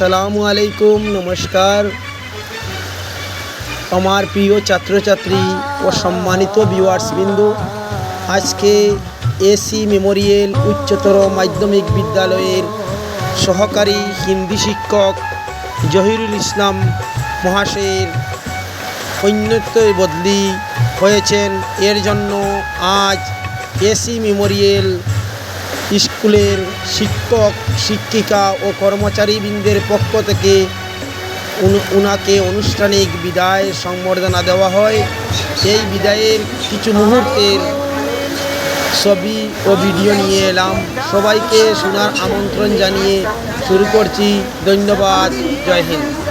আসসালামু আলাইকুম, নমস্কার। আমার প্রিয় ছাত্রছাত্রী ও সম্মানিত ভিউয়ার্স বিন্দু, আজকে এসি মেমোরিয়াল উচ্চতর মাধ্যমিক বিদ্যালয়ের সহকারী হিন্দি শিক্ষক জহিরুল ইসলাম মহাশয়ের অন্যত্বই বদলি হয়েছেন। এর জন্য আজ এসি মেমোরিয়াল স্কুলের শিক্ষক, শিক্ষিকা ও কর্মচারীবৃন্দের পক্ষ থেকে উন- উনাকে আনুষ্ঠানিক বিদায় সংবর্ধনা দেওয়া হয়। এই বিদায়ের কিছু মুহূর্তের ছবি ও ভিডিও নিয়ে এলাম। সবাইকে শোনার আমন্ত্রণ জানিয়ে শুরু করছি। ধন্যবাদ। জয় হিন্দ।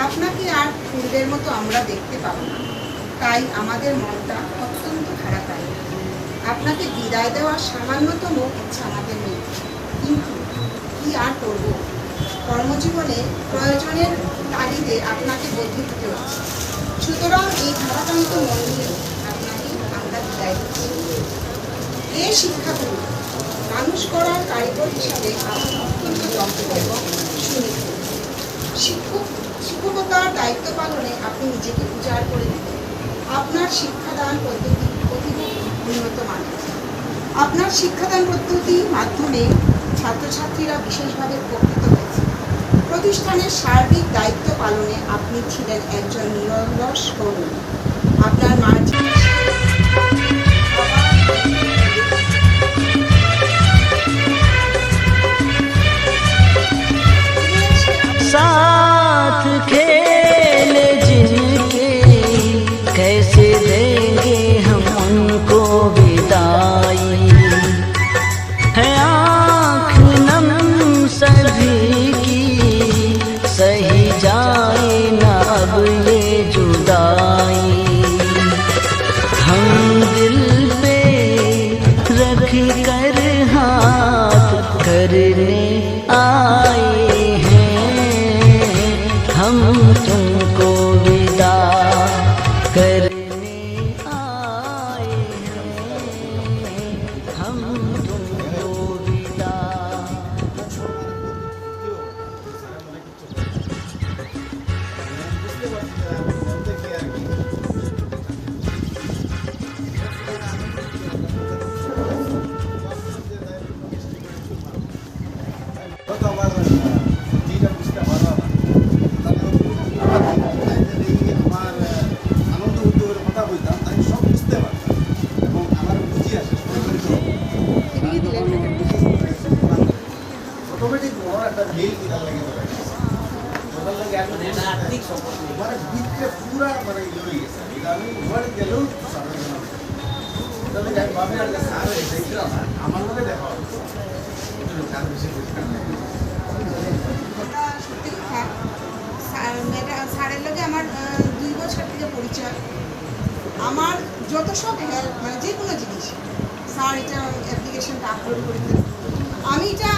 আপনাকে আর পূর্বের মতো আমরা দেখতে পাবো না। তাই আমাদের মনটা আপনাকে বিদায় দেওয়ার সামান্যতম ইচ্ছা আমাদের নেই। কিন্তু কি আর করব? কর্মজীবনে প্রয়োজনের তাগিদে আপনাকে বদলে দিতে হচ্ছে। সুতরাং এই ভারাক্রান্ত মন নিয়ে আপনাকে আমরা বিদায় দিচ্ছি। এ শিক্ষাগুরু মানুষ করার কারিগর হিসাবে আপনি অত্যন্ত দক্ষ এবং সুনিপুণ শিক্ষক, শিক্ষকতার দায়িত্ব পালনে আপনি নিজেকে উজাড় করে দিতেন আপনার শিক্ষাদান পদ্ধতি অতীব উন্নত মানুষ আপনার শিক্ষাদান পদ্ধতির মাধ্যমে ছাত্রছাত্রীরা বিশেষভাবে উপকৃত হয়েছে। প্রতিষ্ঠানের সার্বিক দায়িত্ব পালনে আপনি ছিলেন একজন নিরলস কর্মী। আপনার মার্জিন करने आए हैं। हम तुमको विदा करने आए हैं। हम অটোমেটিক বড় একটা ঢিল কিনা লাগে ধরে। মানে পুরা মানে ইয়ে গেছে। এটা আমি গেলেও ভাবি আর স্যার আমার লোকে দেখা স্যার বেশি স্যারের লগে আমার দুই বছর থেকে পরিচয়। আমার যত সব হেল্প মানে যে কোনো জিনিস স্যার এটা অ্যাপ্লিকেশনটা আপলোড করে আমি এটা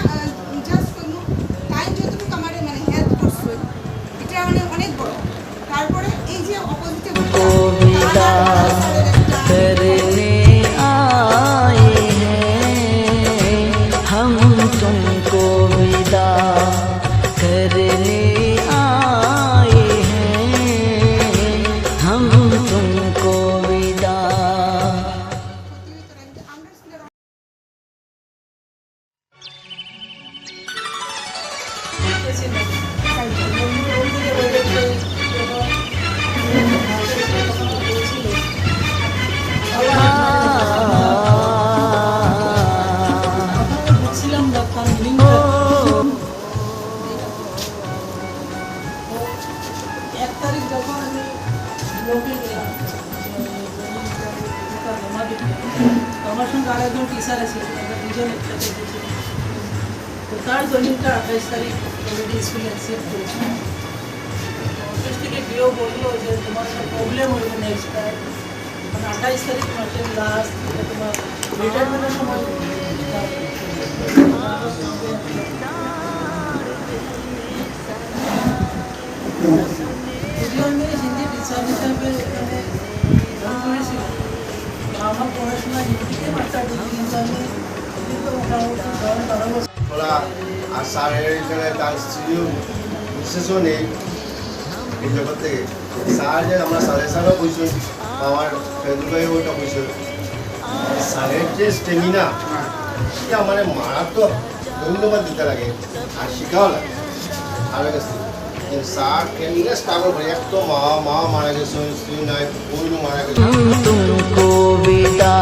জমা দিতে আমার সঙ্গে আর একজন টিচার আছে আমরা দুজন একসাথে গেছিলাম তো তার দলিলটা আঠাইশ তারিখ অলরেডি স্কুলে অ্যাকসেপ্ট করেছি অফিস থেকে কেউ বললো যে তোমার একটা প্রবলেম হইবে নেক্সট টাইম মানে আঠাইশ তারিখ মাসের লাস্ট তোমার রিটায়ারমেন্টের সময় যদিও আমি হিন্দি টিচার হিসাবে জয়েন আমার পড়াশোনা মাত্রা কিন্তু আমি আর স্যারের এখানে তার স্ত্রীও বিশেষও নেই এই জগৎ থেকে। স্যার যে আমরা স্যারের স্যারও কইছি আমার ভাই ওইটা কইছে স্যারের যে স্টেমিনা এটা আমার মারাত্মক। ধন্যবাদ দিতে লাগে, আর শিখাও লাগে। কাছে तुमको विदा